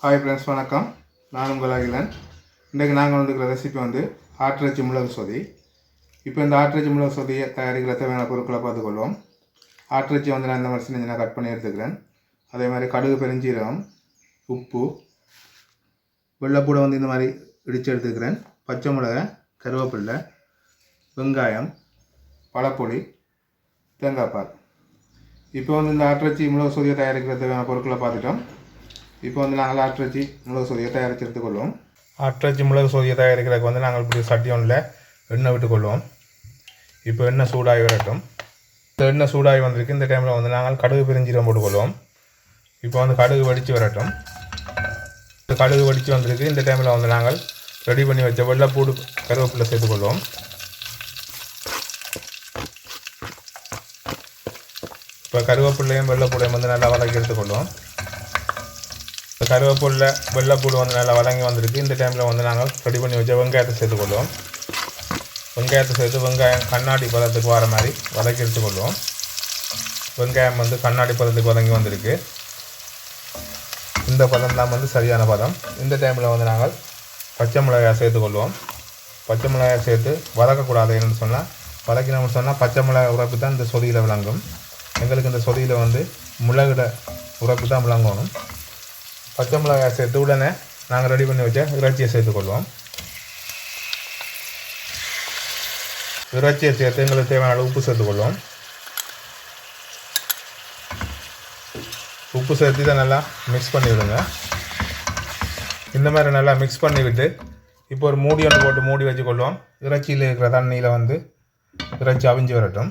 Hi friends வணக்கம். நான் உங்கள் அகிலன். இன்றைக்கு நாங்கள் வந்துக்கிற ரெசிபி வந்து ஆட்டிறைச்சி மிளகு சொதி. இப்போ இந்த ஆட்டிறைச்சி மிளகு சொதியை தயாரிக்கிற தேவையான பொருட்களை பார்த்துக்கொள்வோம். ஆட்டிறைச்சி வந்து நான் இந்த மாதிரி சின்ன சின்ன கட் பண்ணி எடுத்துக்கிறேன். அதே மாதிரி கடுகு பெருஞ்சீரகம் உப்பு வெள்ளைப்பூடை வந்து இந்த மாதிரி இடித்து எடுத்துக்கிறேன். பச்சை மிளகை கருவேப்பில்லை வெங்காயம் பழப்பொடி தேங்காய் பால். இப்போ வந்து இந்த ஆட்டிறைச்சி மிளகு சொதியை தயாரிக்கிற தேவையான பொருட்களை பார்த்துட்டோம். இப்போ வந்து நாங்கள் ஆட்டிறைச்சி மிளகு சோதியை தயாரித்து எடுத்துக்கொள்வோம் ஆட்டிறைச்சி மிளகு சோதியை தயாரிக்கிறதுக்கு வந்து நாங்கள் இப்படி சட்டி ஒன்றில் எண்ணெய் விட்டுக்கொள்வோம். இப்போ எண்ணெய் சூடாகி வரட்டும். இந்த எண்ணெய் சூடாகி வந்திருக்கு. இந்த டைமில் வந்து நாங்கள் கடுகு பிரிஞ்சீரம் போட்டுக்கொள்வோம். இப்போ வந்து கடுகு வடித்து வரட்டும். இந்த கடுகு வடித்து வந்திருக்கு. இந்த டைமில் வந்து நாங்கள் ரெடி பண்ணி வச்ச வெள்ளைப்பூடு கருவேப்பிலை சேர்த்துக்கொள்வோம். இப்போ கருவேப்பிள்ளையும் வெள்ளைப்பூடையும் வந்து நல்லா வதக்கி எடுத்துக்கொள்வோம். இப்போ வெள்ளைப்பூடு வந்து நல்லா வதங்கி வந்திருக்கு. இந்த டைமில் வந்து நாங்கள் ரெடி பண்ணி வச்ச வெங்காயத்தை சேர்த்துக்கொள்வோம். வெங்காயத்தை சேர்த்து வெங்காயம் கண்ணாடி பதத்துக்கு வர மாதிரி வதக்கி எடுத்துக்கொள்வோம். வெங்காயம் வந்து கண்ணாடி பதத்துக்கு வதங்கி வந்திருக்கு. இந்த பதம் தான் வந்து சரியான பதம். இந்த டைமில் வந்து நாங்கள் பச்சை மிளகாய் சேர்த்துக்கொள்வோம். பச்சை மிளகாய் சேர்த்து வதக்கக்கூடாது என்னென்னு சொன்னால் வதக்கினோம்னு சொன்னால் பச்சை மிளகாய் உறப்பு தான் இந்த சொதியில் விளங்கும். எங்களுக்கு இந்த சொதியில் வந்து மிளகுட உறப்பு தான் விளங்கணும். பச்சை மிளகாய் சேர்த்து உடனே நாங்கள் ரெடி பண்ணி வச்ச இறைச்சியை சேர்த்துக்கொள்வோம். இறைச்சியை சேர்த்து எங்களுக்கு தேவையான அளவு உப்பு சேர்த்துக்கொள்வோம். உப்பு சேர்த்து இதை நல்லா மிக்ஸ் பண்ணி விடுங்க இந்த மாதிரி நல்லா மிக்ஸ் பண்ணிவிட்டு இப்போ ஒரு மூடி ஒன்று போட்டு மூடி வச்சுக்கொள்வோம். இறைச்சியில் இருக்கிற தண்ணியில் வந்து இறைச்சி அவிஞ்சு வரட்டும்.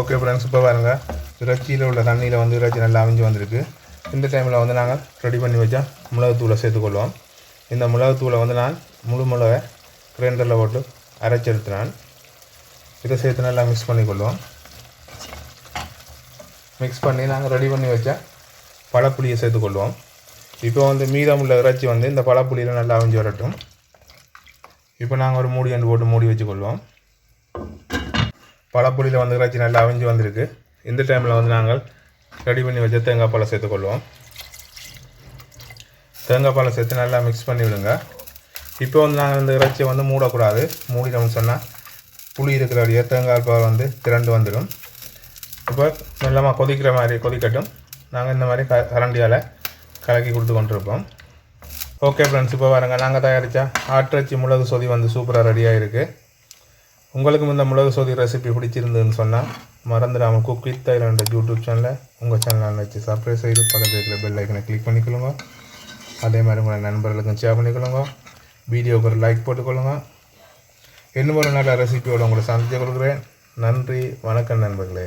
ஓகே ஃப்ரெண்ட்ஸ் இப்போ பாருங்கள் இறைச்சியில் உள்ள தண்ணியில் வந்து இறைச்சி நல்லா அவிஞ்சு வந்திருக்கு. இந்த டைமில் வந்து நாங்கள் ரெடி பண்ணி வச்சா மிளகுத்தூளை சேர்த்துக்கொள்வோம். இந்த மிளகுத்தூளை வந்து நான் முழு மிளகை கிரைண்டரில் போட்டு அரைச்சி எடுத்துனான் இதை சேர்த்து நல்லா மிக்ஸ் பண்ணிக்கொள்வோம். மிக்ஸ் பண்ணி நாங்கள் ரெடி பண்ணி வச்ச பழப்புளியை சேர்த்துக்கொள்வோம். இப்போ வந்து மீதமுள்ள இறைச்சி வந்து இந்த பழப்புளியில் நல்லா அவிஞ்சு வரட்டும். இப்போ நாங்கள் ஒரு மூடி அண்டு போட்டு மூடி வச்சுக்கொள்வோம். பழப்புளியில் வந்து இறைச்சி நல்லா அவிஞ்சு வந்திருக்கு. இந்த டைமில் வந்து நாங்கள் ரெடி பண்ணி வச்ச தேங்காய் பாலை சேர்த்துக்கொள்வோம். தேங்காய் பாலை சேர்த்து நல்லா மிக்ஸ் பண்ணி விடுங்க. இப்போ வந்து நாங்கள் இந்த இறைச்சியை வந்து மூடக்கூடாது. மூடினோம்னு சொன்னால் புளி இருக்கிற தேங்காய் பால் வந்து திரண்டு வந்துடும். இப்போ மெல்லமாக கொதிக்கிற மாதிரி கொதிக்கட்டும். நாங்கள் இந்த மாதிரி க கரண்டியால் கலக்கி கொடுத்து கொண்டிருப்போம். ஓகே ஃப்ரெண்ட்ஸ் இப்போ பாருங்கள் நாங்கள் தயாரித்தா ஆட்டிறைச்சி மிளகு சொதி வந்து சூப்பராக ரெடியாக இருக்குது உங்களுக்கும் இந்த மிளகு சோதி ரெசிபி பிடிச்சிருந்ததுன்னு சொன்னால் மறந்துடாமல் குக் வித் தைலண்ட் யூடியூப் சேனலை உங்கள் சேனலில் வச்சு சப்ஸ்கிரைப் செய்து பக்கத்தில் இருக்கிற பெல் ஐக்கனை கிளிக் பண்ணிக்கொள்ளுங்க. அதே மாதிரி உங்கள் நண்பர்களுக்கும் ஷேர் பண்ணிக்கொள்ளுங்க. வீடியோவுக்கு ஒரு லைக் போட்டுக்கொள்ளுங்க. இன்னும் ஒரு நல்ல ரெசிபியோடு உங்களை சந்தித்து கொடுக்குறேன் நன்றி வணக்கம் நண்பர்களே.